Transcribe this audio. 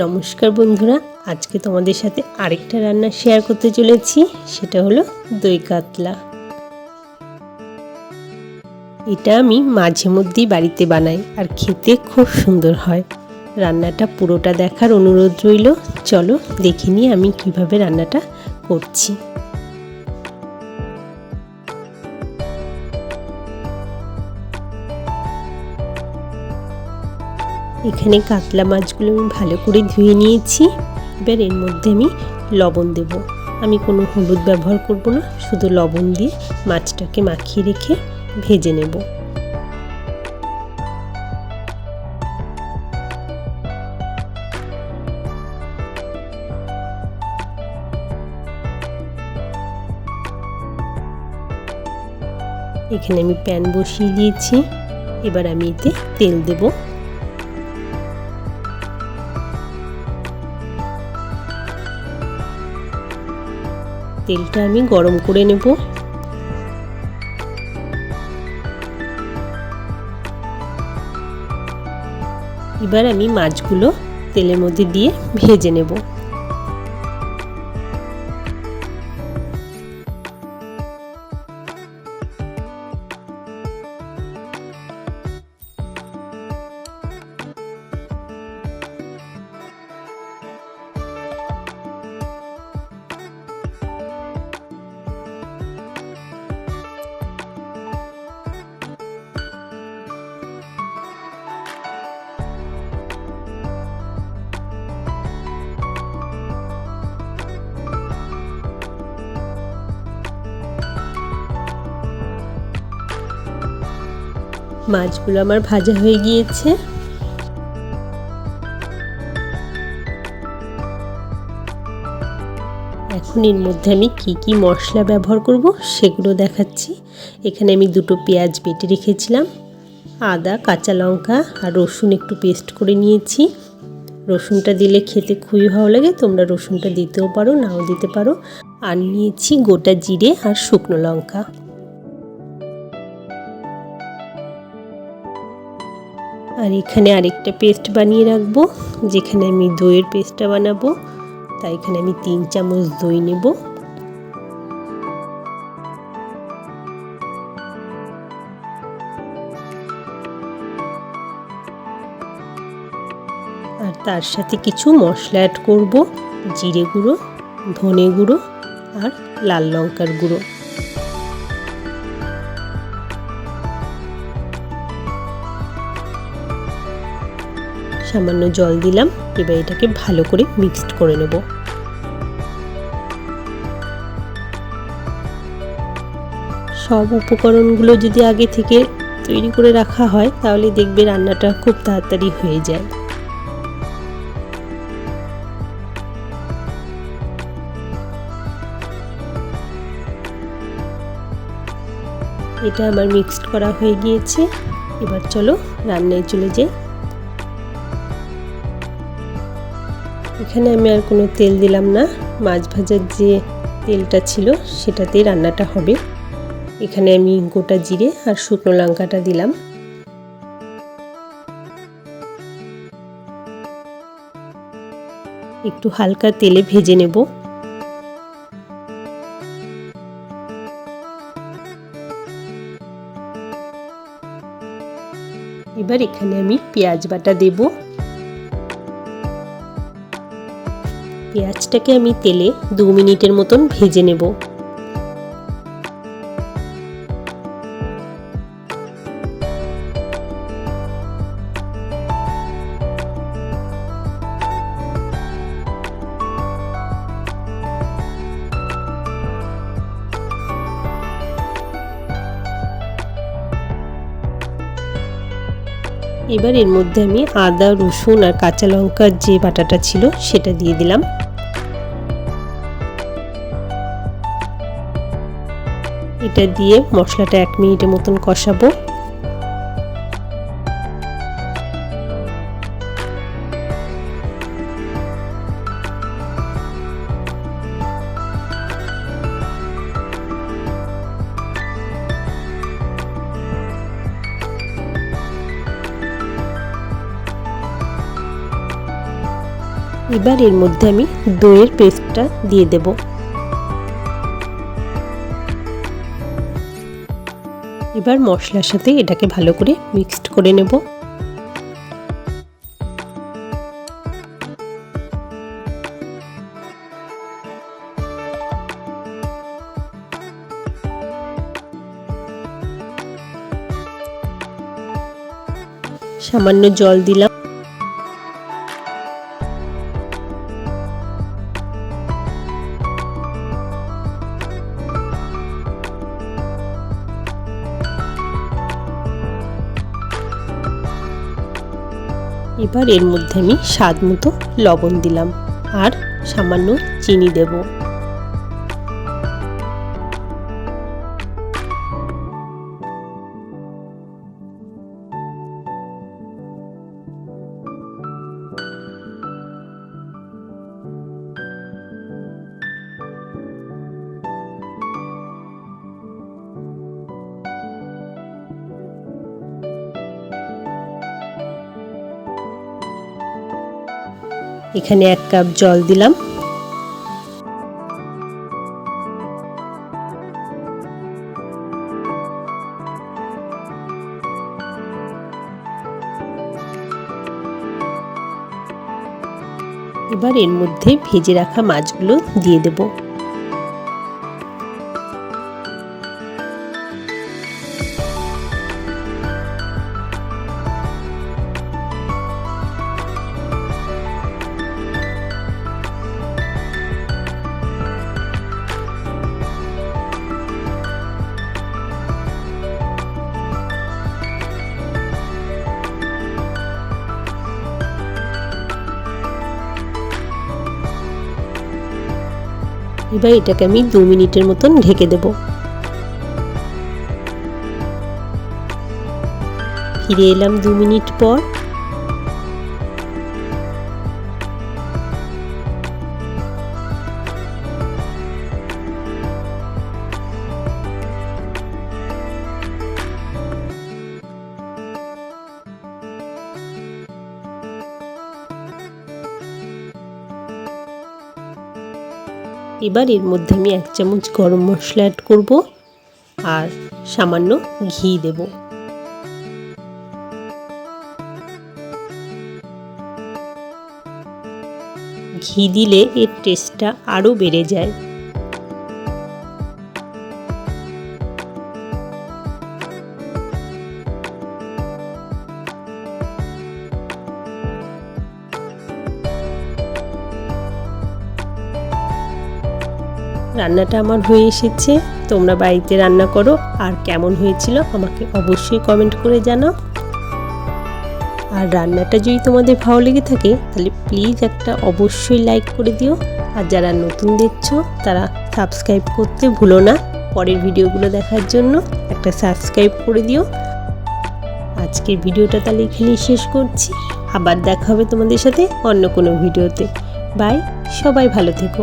নমস্কার বন্ধুরা, আজকে তোমাদের সাথে আরেকটা রান্না শেয়ার করতে চলেছি, সেটা হলো দই কাতলা। এটা আমি মাঝে মধ্যেই বাড়িতে বানাই, আর খেতে খুব সুন্দর হয়। রান্নাটা পুরোটা দেখার অনুরোধ রইল, চলো দেখে নিয়ে আমি কীভাবে রান্নাটা করছি। এখানে কাতলা মাছগুলো আমি ভালো করে ধুয়ে নিয়েছি। এবার এর মধ্যে আমি লবণ দেব। আমি কোনো হলুদ ব্যবহার করব না, শুধু লবণ দিয়ে মাছটাকে মাখিয়ে রেখে ভেজে নেব। এখানে আমি প্যান বসিয়ে দিয়েছি। এবার আমি এতে তেল দেবো। তেলটা আমি গরম করে নেব। এবার আমি মাছগুলো তেলের মধ্যে দিয়ে ভেজে নেব। মাছগুলো আমার ভাজা হয়ে গিয়েছে। এখন এর মধ্যে আমি কি কি মশলা ব্যবহার করব সেগুলো দেখাচ্ছি। এখানে আমি দুটো পেঁয়াজ বেটে রেখেছিলাম, আদা, কাঁচা লঙ্কা আর রসুন একটু পেস্ট করে নিয়েছি। রসুনটা দিলে খেতে খুবই ভালো লাগে, তোমরা রসুনটা দিতেও পারো, নাও দিতে পারো। আর নিয়েছি গোটা জিরে আর শুকনো লঙ্কা। আর এখানে আরেকটা পেস্ট বানিয়ে রাখব, যেখানে আমি দইয়ের পেস্টটা বানাবো। তাই এখানে আমি তিন চামচ দই নেব। আর তার সাথে কিছু মশলা অ্যাড করব, জিরে গুঁড়ো, ধনে গুঁড়ো আর লাল লঙ্কার গুঁড়ো। সামান্য জল দিলাম, এবার এটাকে ভালো করে মিক্সড করে নেব। সব উপকরণগুলো যদি আগে থেকে তৈরি করে রাখা হয়, তাহলে দেখবে রান্নাটা খুব তাড়াতাড়ি হয়ে যায়। এটা আমার মিক্সড করা হয়ে গিয়েছে। এবার চলো রান্নায় চলে যাই। এখানে আমি আর কোনো তেল দিলাম না। মাছ ভাজার যে তেলটা ছিল, সেটাতেই রান্নাটা হবে। এখানে আমি গোটা জিরে আর শুকনো লঙ্কাটা দিলাম। একটু হালকা তেলে ভেজে নেব। এবার এখানে আমি পেঁয়াজ বাটা দেবো। পেঁয়াজটাকে আমি তেলে দু মিনিটের মতন ভেজে নেব। এবার এর মধ্যে আমি আদা, রসুন আর কাঁচা লঙ্কার যে বাটাটা ছিল সেটা দিয়ে দিলাম। এটা দিয়ে মশলাটা এক মিনিটের মতন কষাবো। এবার এর মধ্যে আমি দইয়ের পেস্টটা দিয়ে দেবো। এবার মশলার সাথে এটাকে ভালো করে মিক্সড করে নেব। সামান্য জল দিলাম। এবার এর মধ্যে আমি স্বাদ মতো লবণ দিলাম আর সামান্য চিনি দেব। এখানে এক কাপ জল দিলাম। এবার এর মধ্যে ভেজে রাখা মাছগুলো দিয়ে দেব। এবার এটাকে আমি দু মিনিটের মতন ঢেকে দেব। ফিরে এলাম দু মিনিট পর। এবার এর মধ্যে আমি এক চামচ গরম মশলা অ্যাড করব আর সামান্য ঘি দেব। ঘি দিলে এর টেস্টটা আরও বেড়ে যায়। রান্নাটা আমার হয়ে এসেছে। তোমরা বাড়িতে রান্না করো আর কেমন হয়েছিল আমাকে অবশ্যই কমেন্ট করে জানাও। আর রান্নাটা যদি তোমাদের ভালো লেগে থাকে, তাহলে প্লিজ একটা অবশ্যই লাইক করে দিও। আর যারা নতুন দেখছ, তারা সাবস্ক্রাইব করতে ভুলো না। পরের ভিডিওগুলো দেখার জন্য একটা সাবস্ক্রাইব করে দিও। আজকের ভিডিওটা তাহলে এখানেই শেষ করছি। আবার দেখা হবে তোমাদের সাথে অন্য কোনো ভিডিওতে। বাই সবাই ভালো থেকো।